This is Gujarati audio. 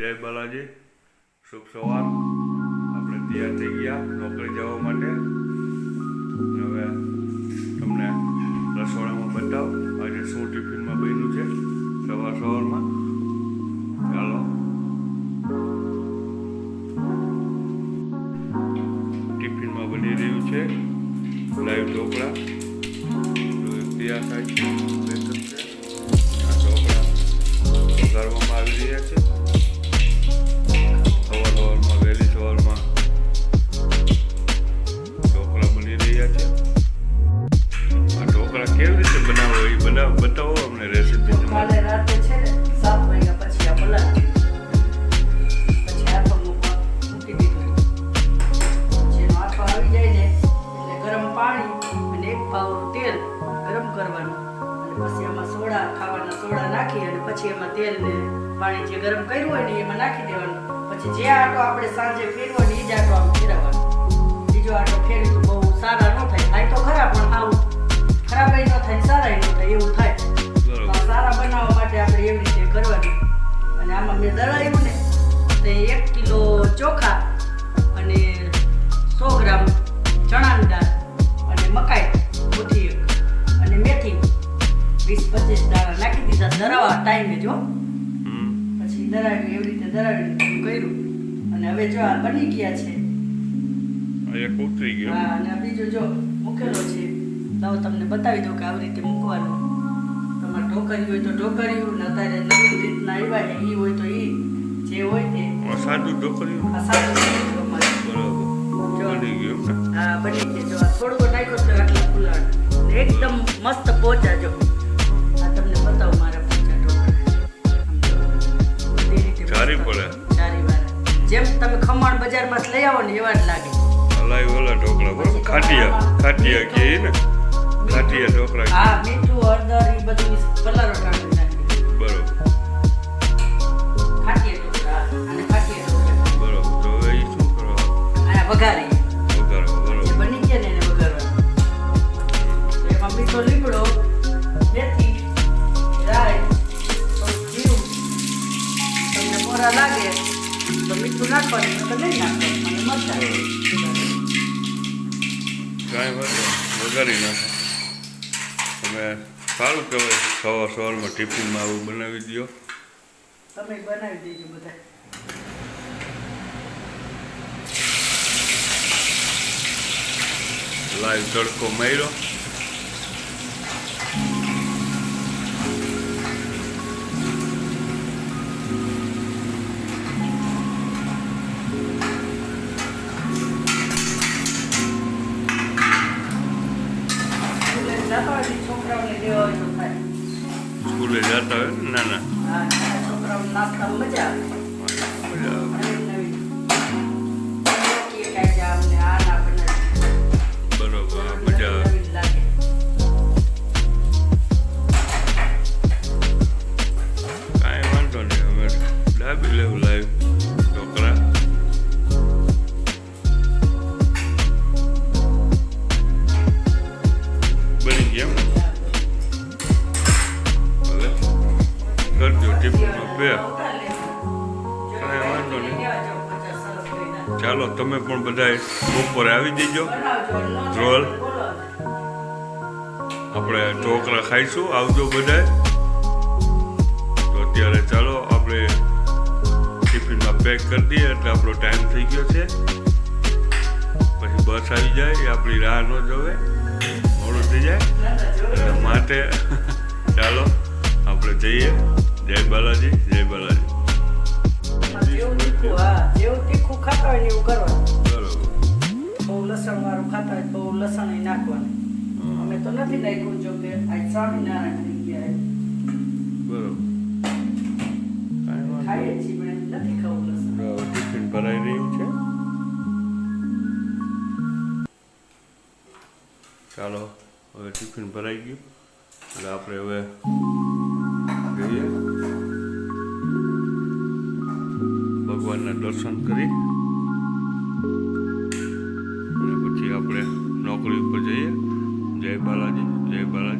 જય બાલાજી. શુભ સવાર. આપણે તૈયાર થઈ ગયા નોકરી જવા માટે. હવે તમને રસોડામાં બતાવ. આજે શું ટિફિનમાં બન્યું છે? સવાર સવારમાં. ચાલો. ટિફિનમાં બની રહ્યું છે. લાઈવ ઢોકળા. તૈયાર થાય છે. કેવી રીતે બનાવો એ બનાવ બતાવો અમને રેસીપી તમારે. રાતે છે ને સાત વાગ્યા પછી આ પલાળી. પછી આથો મૂકી દીધું. પછી એનો આવી જાય ને એટલે ગરમ પાણી અને એક પાવડું તેલ ગરમ કરવાનું. અને પછી એમાં સોડા ખાવાના સોડા નાખી અને પછી એમાં તેલ ને પાણી જે ગરમ કર્યું હોય ને એમાં નાખી દેવાનું. પછી જે આટો આપણે સાંજે ફેરવો ને એ જ આટો આમ ફેરવવાનો. બીજો આટો ફેરવી તો બહુ સારા ન થાય. થાય તો ખરા પણ આવું ખરાબ ન થાય સારા ન થાય એવું થાય. સારા બનાવવા માટે આપણે એવી રીતે કરવાની. અને આમાં મેં દળાયું ને તે એક કિલો ચોખા અને સો ગ્રામ ચણાની દાળ અને મકાઈ મુઠ્ઠી અને મેથી વીસ પચીસ દાણા નાખી દીધા દરાવા ટાઈમે જો પછી દરાવ્યું એવી રીતે ધરાવી કર્યું. અને હવે જો આ બની ગયા છે. એક ઉતરી ગયો. હા અને બીજો જો મૂકેલો છે લાવો તમને બતાવી દઉં કે આવી રીતે મૂકવાનું. તમારે ઢોકરી હોય તો ઢોકર્યું ને અત્યારે નવી રીતના આવ્યા છે ઈ હોય તો એ જે હોય તે. સાદું ને? હા બની ગયું. જો આ નાખ્યો તો આટલા ફૂલાણ એકદમ મસ્ત પોચા જો. આ તમને બતાવું મારા પોચા ઢોકળા ચારી પડે. ચારી જેમ તમે ખમણ બજારમાં લઈ આવો ને એવા જ લાગે. લાઈવ ઓલા ઢોકળા બરોબર? ખાટિયા ખાટિયા કે ને? ખાટિયા ઢોકળા હા મીઠું હળદર એ બધું પલારો નાખી નાખી. બરોબર. ખાટીએ ઢોકળા અને ખાટીએ ઢોકળા બરોબર. તો હવે શું કરવા? અને વઘારી. વઘારવા બરોબર. બની ગયા ને એને એમાં મીઠો લીમડો મેથી રાઈ જીરું. તમને મોરા લાગે તો મીઠું નાખવાનું તો નહીં નાખવાનું અને મરચાં. કાંઈ વાંધો. વઘારી નાખો. તમે સારું કહેવાય સવાર સવારમાં ટિફિનમાં આવું બનાવી દો તમે બનાવી દેજો બધા. લાઈવ તડકો માર્યો. સ્કૂલે જતા હોય? ને નાના છોકરાઓને નાસ્તામાં મજા આવે. ચાલો, તમે પણ બધા બપોરે આવી જજો. રોલ. આપણે ઢોકળા ખાઈશું, આવજો બધા તો અત્યારે ચાલો, આપણે ટિફિનમાં પેક કરી દઈએ, એટલે આપણો ટાઈમ થઈ ગયો છે. પછી બસ આવી જાય એ આપણી રાહ ન જોવે. મોડું થઈ જાય. એટલે માટે ચાલો, આપણે જઈએ. જય બાલાજી. લસણ ય નાખવાનું. અમે તો નથી નાખ્યું જો કે આજ સ્વામિનારાયણ થઈ ગયા બરોબર. ખાઈએ છીએ પણ નથી ખાવું લસણ. ટિફિન ભરાઈ રહ્યું છે. ચાલો હવે ટિફિન ભરાઈ ગયું. એટલે આપણે હવે જઈએ. ભગવાનના દર્શન કરી. જય બાલાજી જય બાલાજી